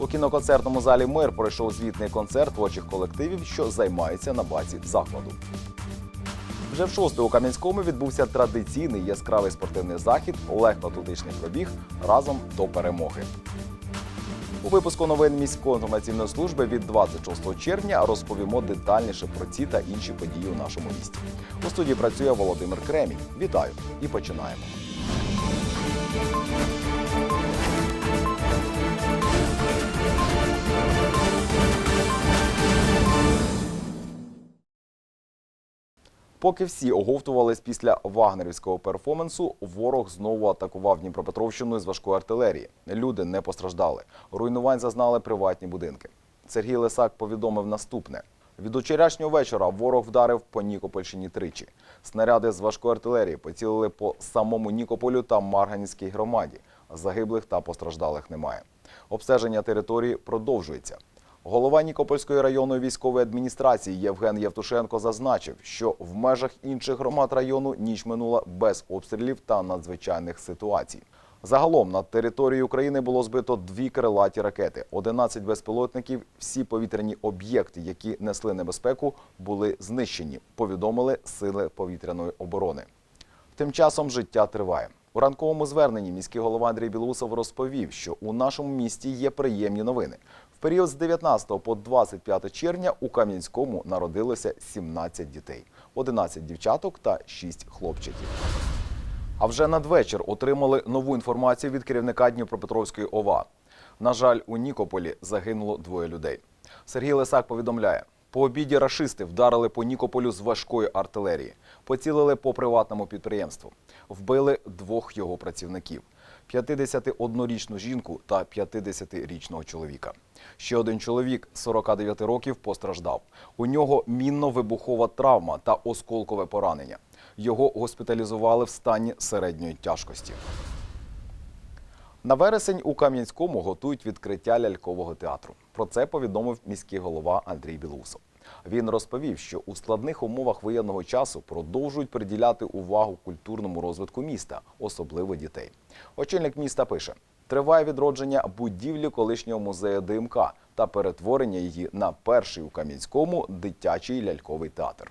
У кіноконцертному залі Мир пройшов звітний концерт творчих колективів, що займаються на базі закладу. Вже в шосте у Кам'янському відбувся традиційний яскравий спортивний захід легкоатлетичний пробіг разом до перемоги. У випуску новин міської інформаційної служби від 26 червня розповімо детальніше про ці та інші події у нашому місті. У студії працює Володимир Кремінь. Вітаю і починаємо. Поки всі оговтувались після вагнерівського перформансу, ворог знову атакував Дніпропетровщину з важкої артилерії. Люди не постраждали. Руйнувань зазнали приватні будинки. Сергій Лисак повідомив наступне: від учорашнього вечора ворог вдарив по Нікопольщині тричі. Снаряди з важкої артилерії поцілили по самому Нікополю та Марганській громаді. Загиблих та постраждалих немає. Обстеження території продовжується. Голова Нікопольської районної військової адміністрації Євген Євтушенко зазначив, що в межах інших громад району ніч минула без обстрілів та надзвичайних ситуацій. Загалом на території України було збито дві крилаті ракети, 11 безпілотників. Всі повітряні об'єкти, які несли небезпеку, були знищені. Повідомили сили повітряної оборони. Тим часом життя триває. У ранковому зверненні міський голова Андрій Білоусов розповів, що у нашому місті є приємні новини. Період з 19 по 25 червня у Кам'янському народилося 17 дітей, 11 дівчаток та 6 хлопчиків. А вже надвечір отримали нову інформацію від керівника Дніпропетровської ОВА. На жаль, у Нікополі загинуло двоє людей. Сергій Лисак повідомляє, по обіді рашисти вдарили по Нікополю з важкої артилерії, поцілили по приватному підприємству, вбили двох його працівників. 51-річну жінку та 50-річного чоловіка. Ще один чоловік 49 років постраждав. У нього мінно-вибухова травма та осколкове поранення. Його госпіталізували в стані середньої тяжкості. На вересень у Кам'янському готують відкриття лялькового театру. Про це повідомив міський голова Андрій Білоусов. Він розповів, що у складних умовах воєнного часу продовжують приділяти увагу культурному розвитку міста, особливо дітей. Очільник міста пише: триває відродження будівлі колишнього музею ДМК та перетворення її на перший у Кам'янському дитячий ляльковий театр.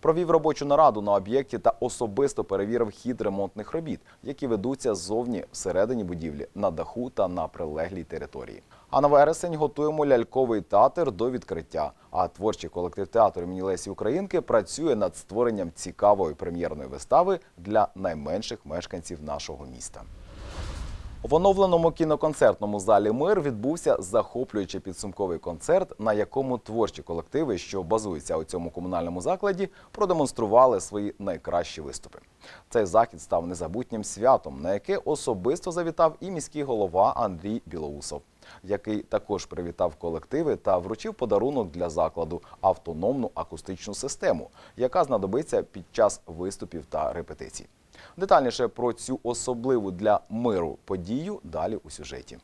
Провів робочу нараду на об'єкті та особисто перевірив хід ремонтних робіт, які ведуться ззовні всередині будівлі, на даху та на прилеглій території. А на вересень готуємо ляльковий театр до відкриття. А творчий колектив театру імені Лесі Українки працює над створенням цікавої прем'єрної вистави для найменших мешканців нашого міста. В оновленому кіноконцертному залі Мир відбувся захоплюючий підсумковий концерт, на якому творчі колективи, що базуються у цьому комунальному закладі, продемонстрували свої найкращі виступи. Цей захід став незабутнім святом, на яке особисто завітав і міський голова Андрій Білоусов, який також привітав колективи та вручив подарунок для закладу автономну акустичну систему, яка знадобиться під час виступів та репетицій. Детальніше про цю особливу для миру подію далі у сюжеті.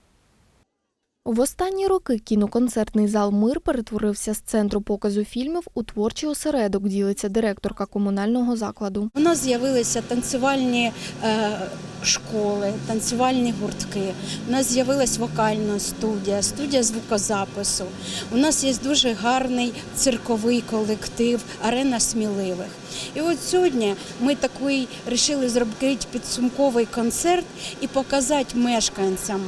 В останні роки кіноконцертний зал Мир перетворився з центру показу фільмів у творчий осередок, ділиться директорка комунального закладу. У нас з'явилися танцювальні е, школи, танцювальні гуртки. У нас з'явилась вокальна студія, студія звукозапису. У нас є дуже гарний цирковий колектив, арена сміливих. І от сьогодні ми такий вирішили зробити підсумковий концерт і показати мешканцям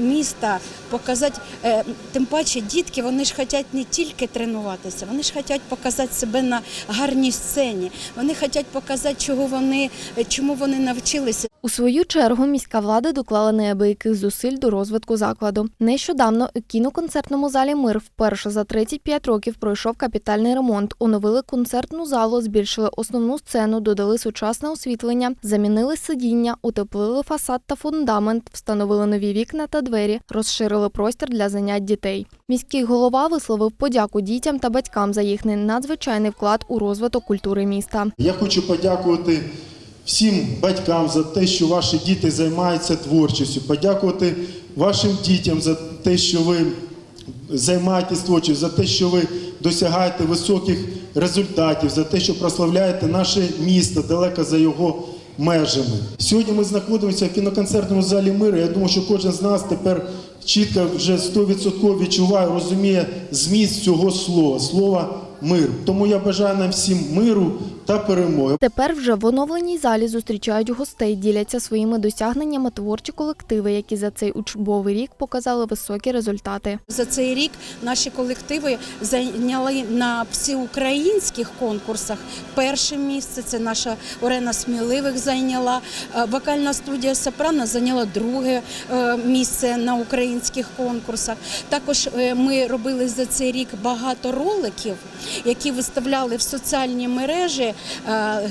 міста, показати, е, тим паче дітки, вони ж хочуть не тільки тренуватися, вони ж хочуть показати себе на гарній сцені. Вони хочуть показати, е, чому вони навчилися. У свою чергу міська влада доклала неабияких зусиль до розвитку закладу. Нещодавно у кіноконцертному залі Мир вперше за 35 років пройшов капітальний ремонт. Оновили концертну залу, збільшили основну сцену, додали сучасне освітлення, замінили сидіння, утеплили фасад та фундамент, встановили нові вікна та двері, розширили простір для занять дітей. Міський голова висловив подяку дітям та батькам за їхній надзвичайний вклад у розвиток культури міста. Я хочу подякувати всім батькам за те, що ваші діти займаються творчістю, подякувати вашим дітям за те, що ви займаєтесь творчістю, за те, що ви досягаєте високих результатів, за те, що прославляєте наше місто далеко за його межами. Сьогодні ми знаходимося в кіноконцертному залі миру. Я думаю, що кожен з нас тепер чітко вже 100% відчуває, розуміє зміст цього слова, слова мир. Тому я бажаю нам всім миру та перемоги. Тепер вже в оновленій залі зустрічають гостей, діляться своїми досягненнями творчі колективи, які за цей учбовий рік показали високі результати. За цей рік наші колективи зайняли на всеукраїнських конкурсах перше місце. Це наша Орена Сміливих зайняла. Е, Вокальна студія Сопрано зайняла друге е, місце на українських конкурсах. Також е, ми робили за цей рік багато роликів, які виставляли в соціальні мережі,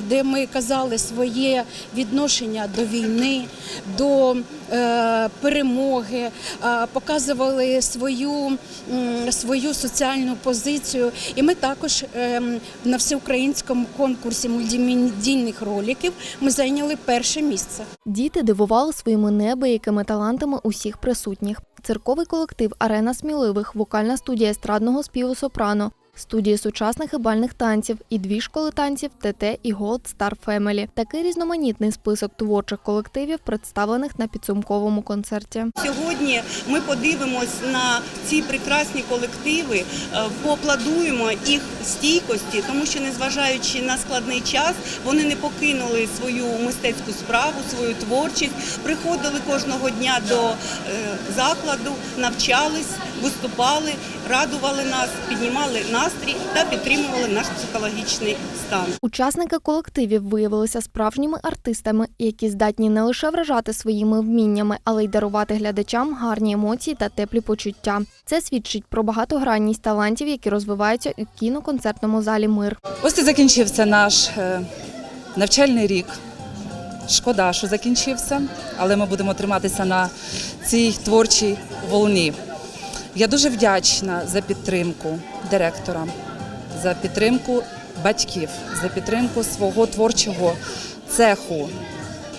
де ми казали своє відношення до війни, до е, перемоги, е, показували свою, свою соціальну позицію. І ми також на всеукраїнському конкурсі мультимедійних роликів ми зайняли перше місце. Діти дивували своїми неабиякими талантами усіх присутніх. Цирковий колектив Арена сміливих, вокальна студія естрадного співу Сопрано, студії сучасних і бальних танців і дві школи танців ТТ і Gold Star Family. Такий різноманітний список творчих колективів, представлених на підсумковому концерті. Сьогодні ми подивимось на ці прекрасні колективи, е, поаплодуємо їх стійкості, тому що незважаючи на складний час, вони не покинули свою мистецьку справу, свою творчість, приходили кожного дня до е, закладу, навчались, виступали, радували нас, піднімали настрій та підтримували наш психологічний стан. Учасники колективів виявилися справжніми артистами, які здатні не лише вражати своїми вміннями, але й дарувати глядачам гарні емоції та теплі почуття. Це свідчить про багатогранність талантів, які розвиваються у кіноконцертному залі Мир. Ось і закінчився наш е, навчальний рік. Шкода, що закінчився, але ми будемо триматися на цій творчій волні. Я дуже вдячна за підтримку директора, за підтримку батьків, за підтримку свого творчого цеху,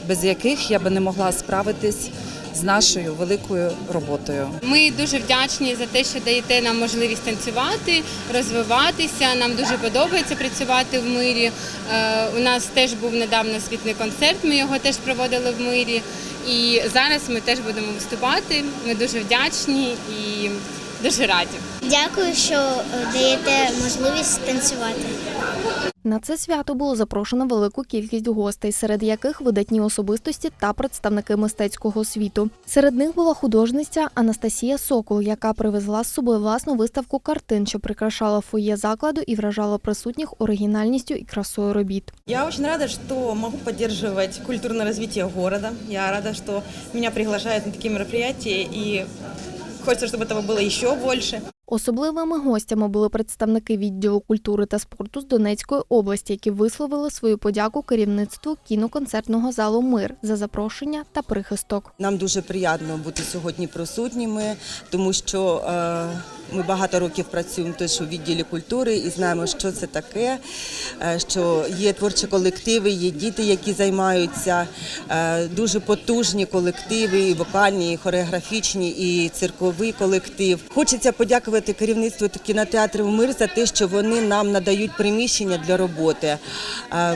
без яких я би не могла справитись з нашою великою роботою. Ми дуже вдячні за те, що даєте нам можливість танцювати, розвиватися. Нам дуже подобається працювати в мирі. Е, У нас теж був недавно світний концерт. Ми його теж проводили в мирі. І зараз ми теж будемо виступати. Ми дуже вдячні і дуже раді. Дякую, що даєте можливість танцювати. На це свято було запрошено велику кількість гостей, серед яких видатні особистості та представники мистецького світу. Серед них була художниця Анастасія Сокол, яка привезла з собою власну виставку картин, що прикрашала фоє закладу і вражала присутніх оригінальністю і красою робіт. Я очень рада, что могу поддерживать культурное развитие города. Я рада, что меня приглашают на такие мероприятия, и хочется, чтобы этого было еще больше. Особливими гостями були представники відділу культури та спорту з Донецької області, які висловили свою подяку керівництву кіноконцертного залу Мир за запрошення та прихисток. Нам дуже приємно бути сьогодні присутніми, тому що е, ми багато років працюємо теж у відділі культури і знаємо, що це таке, е, що є творчі колективи, є діти, які займаються, е, дуже потужні колективи, і вокальні, і хореографічні, і цирковий колектив. Хочеться подякувати керівництву кінотеатрів Мир за те, що вони нам надають приміщення для роботи.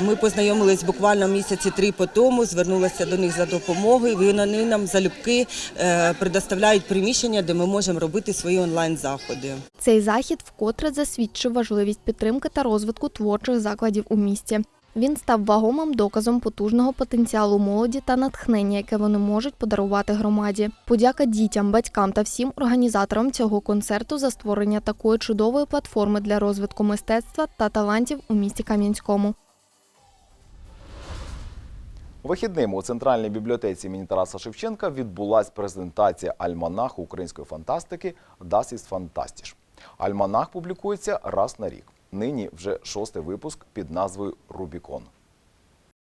Ми познайомились буквально місяці три по тому, звернулися до них за допомогою. Вони нам залюбки е, предоставляють приміщення, де ми можемо робити свої онлайн-заходи. Цей захід вкотре засвідчив важливість підтримки та розвитку творчих закладів у місті. Він став вагомим доказом потужного потенціалу молоді та натхнення, яке вони можуть подарувати громаді. Подяка дітям, батькам та всім організаторам цього концерту за створення такої чудової платформи для розвитку мистецтва та талантів у місті Кам'янському. Вихідним у центральній бібліотеці імені Тараса Шевченка відбулась презентація альманаху української фантастики Das ist Fantastisch. Альманах публікується раз на рік. Нині вже шостий випуск під назвою Рубікон.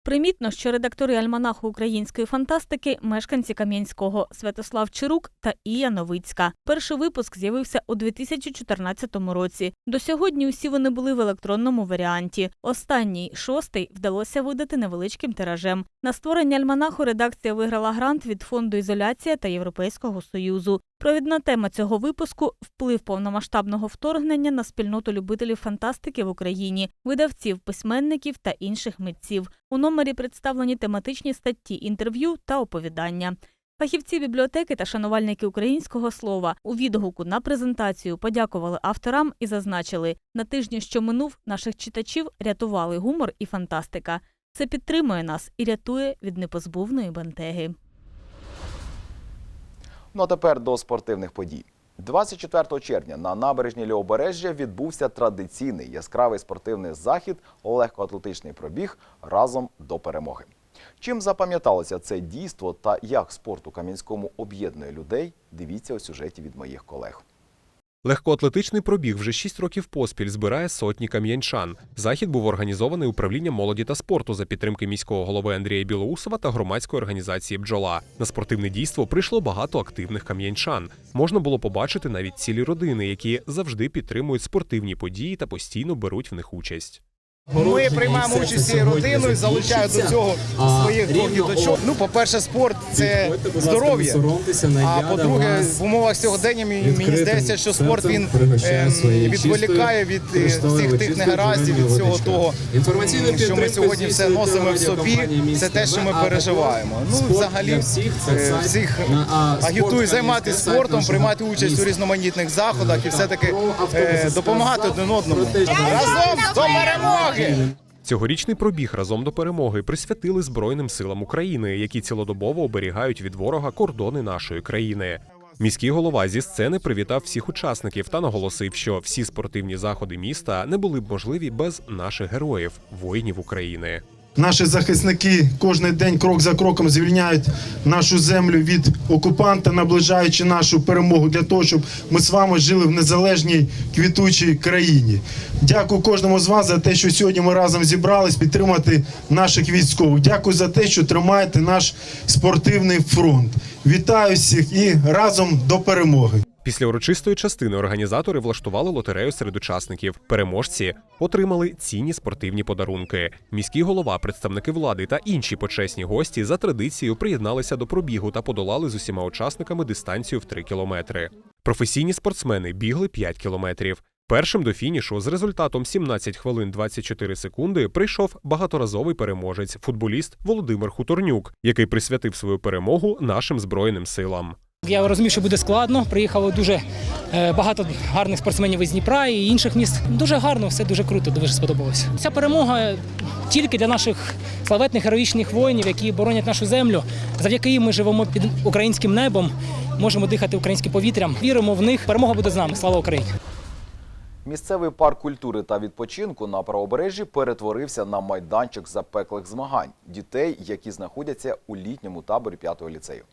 Примітно, що редактори альманаху української фантастики мешканці Кам'янського Святослав Чирук та Ія Новицька. Перший випуск з'явився у 2014 році. До сьогодні усі вони були в електронному варіанті. Останній шостий вдалося видати невеличким тиражем. На створення альманаху редакція виграла грант від фонду Ізоляція та Європейського союзу. Провідна тема цього випуску вплив повномасштабного вторгнення на спільноту любителів фантастики в Україні, видавців, письменників та інших митців. У номері представлені тематичні статті, інтерв'ю та оповідання. Фахівці бібліотеки та шанувальники українського слова у відгуку на презентацію подякували авторам і зазначили, на тижні, що минув, наших читачів рятували гумор і фантастика. Це підтримує нас і рятує від непозбувної бентеги. Ну а тепер до спортивних подій. 24 червня на набережні Лівобережжя відбувся традиційний яскравий спортивний захід легкоатлетичний пробіг разом до перемоги. Чим запам'яталося це дійство та як спорт у Кам'янському об'єднує людей, дивіться у сюжеті від моїх колег. Легкоатлетичний пробіг вже 6 років поспіль збирає сотні кам'янчан. Захід був організований управлінням молоді та спорту за підтримки міського голови Андрія Білоусова та громадської організації Бджола. На спортивне дійство прийшло багато активних кам'янчан. Можна було побачити навіть цілі родини, які завжди підтримують спортивні події та постійно беруть в них участь. Ми приймаємо участь цією родиною, залучаю до цього своїх двох діточок. Ну, по-перше, спорт це здоров'я. А по-друге, в умовах сьогодення мені, здається, що спорт він е, відволікає від е, всіх тих негараздів, від всього того, що ми сьогодні все носимо в собі. Це те, що ми переживаємо. Ну, взагалі, е, всіх агітую займатися спортом, приймати участь у різноманітних заходах і все-таки е, допомагати один одному. Разом до перемоги! Цьогорічний пробіг разом до перемоги присвятили Збройним силам України, які цілодобово оберігають від ворога кордони нашої країни. Міський голова зі сцени привітав всіх учасників та наголосив, що всі спортивні заходи міста не були б можливі без наших героїв, воїнів України. Наші захисники кожен день крок за кроком звільняють нашу землю від окупанта, наближаючи нашу перемогу для того, щоб ми з вами жили в незалежній квітучій країні. Дякую кожному з вас за те, що сьогодні ми разом зібрались підтримати наших військових. Дякую за те, що тримаєте наш спортивний фронт. Вітаю всіх і разом до перемоги. Після урочистої частини організатори влаштували лотерею серед учасників. Переможці отримали цінні спортивні подарунки. Міський голова, представники влади та інші почесні гості за традицією приєдналися до пробігу та подолали з усіма учасниками дистанцію в 3 кілометри. Професійні спортсмени бігли 5 кілометрів. Першим до фінішу з результатом 17 хвилин 24 секунди прийшов багаторазовий переможець, футболіст Володимир Хуторнюк, який присвятив свою перемогу нашим збройним силам. Я розумів, що буде складно. Приїхало дуже е, багато гарних спортсменів із Дніпра і інших міст. Дуже гарно, все дуже круто, дуже сподобалося. Ця перемога тільки для наших славетних героїчних воїнів, які боронять нашу землю. Завдяки їм ми живемо під українським небом, можемо дихати українським повітрям. Віримо в них. Перемога буде з нами. Слава Україні! Місцевий парк культури та відпочинку на правобережжі перетворився на майданчик запеклих змагань дітей, які знаходяться у літньому таборі 5-го ліцею.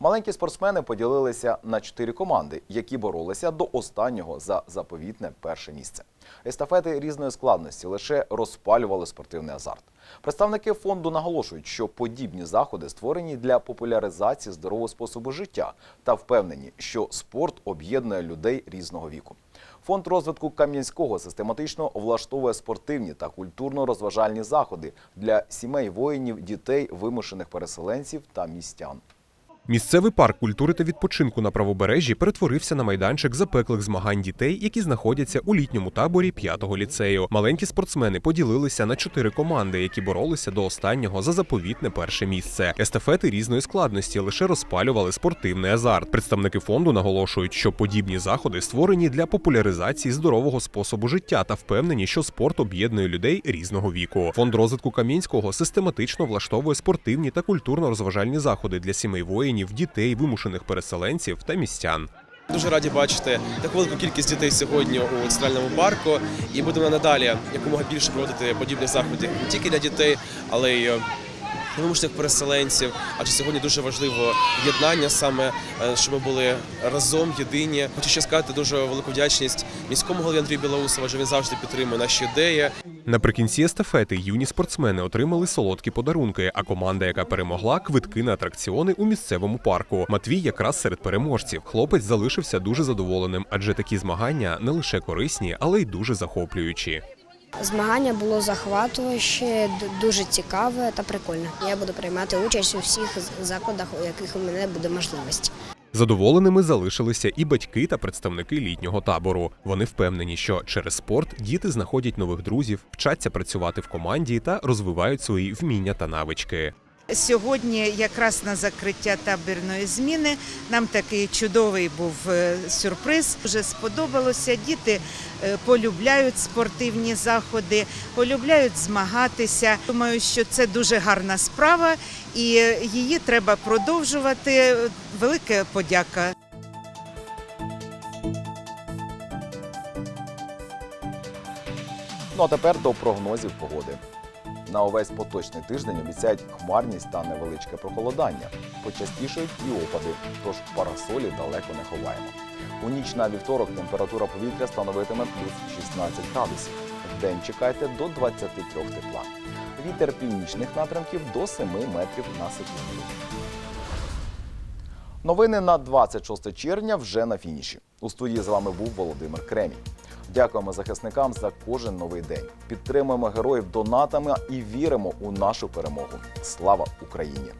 Маленькі спортсмени поділилися на чотири команди, які боролися до останнього за заповітне перше місце. Естафети різної складності лише розпалювали спортивний азарт. Представники фонду наголошують, що подібні заходи створені для популяризації здорового способу життя та впевнені, що спорт об'єднує людей різного віку. Фонд розвитку Кам'янського систематично влаштовує спортивні та культурно-розважальні заходи для сімей воїнів, дітей, вимушених переселенців та містян. Місцевий парк культури та відпочинку на правобережжі перетворився на майданчик запеклих змагань дітей, які знаходяться у літньому таборі 5-го ліцею. Маленькі спортсмени поділилися на чотири команди, які боролися до останнього за заповітне перше місце. Естафети різної складності лише розпалювали спортивний азарт. Представники фонду наголошують, що подібні заходи створені для популяризації здорового способу життя та впевнені, що спорт об'єднує людей різного віку. Фонд розвитку Кам'янського систематично влаштовує спортивні та культурно-розважальні заходи для сімей воїнів, дітей, вимушених переселенців та містян. Дуже раді бачити таку велику кількість дітей сьогодні у центральному парку, і будемо надалі якомога більше проводити подібних заходів не тільки для дітей, але й е, вимушених переселенців. Адже сьогодні дуже важливо єднання, саме е, щоб ми були разом, єдині. Хочу ще сказати дуже велику вдячність міському голові Андрію Білоусову, адже він завжди підтримує наші ідеї. Наприкінці естафети юні спортсмени отримали солодкі подарунки, а команда, яка перемогла, квитки на атракціони у місцевому парку. Матвій якраз серед переможців. Хлопець залишився дуже задоволеним, адже такі змагання не лише корисні, але й дуже захоплюючі. Змагання було захватуюче, дуже цікаве та прикольне. Я буду приймати участь у всіх закладах, у яких у мене буде можливість. Задоволеними залишилися і батьки та представники літнього табору. Вони впевнені, що через спорт діти знаходять нових друзів, вчаться працювати в команді та розвивають свої вміння та навички. Сьогодні, якраз на закриття табірної зміни, нам такий чудовий був е, сюрприз. Дуже сподобалося. Діти е, полюбляють спортивні заходи, полюбляють змагатися. Думаю, що це дуже гарна справа, і е, її треба продовжувати. Велика подяка. Ну а тепер до прогнозів погоди. На увесь поточний тиждень обіцяють хмарність та невеличке прохолодання. Почастішають і опади, тож парасолі далеко не ховаємо. У ніч на вівторок температура повітря становитиме плюс 16 градусів. Вдень чекайте до 23 тепла. Вітер північних напрямків до 7 метрів на секунду. Новини на 26 червня вже на фініші. У студії з вами був Володимир Кремінь. Дякуємо захисникам за кожен новий день. Підтримуємо героїв донатами і віримо у нашу перемогу. Слава Україні!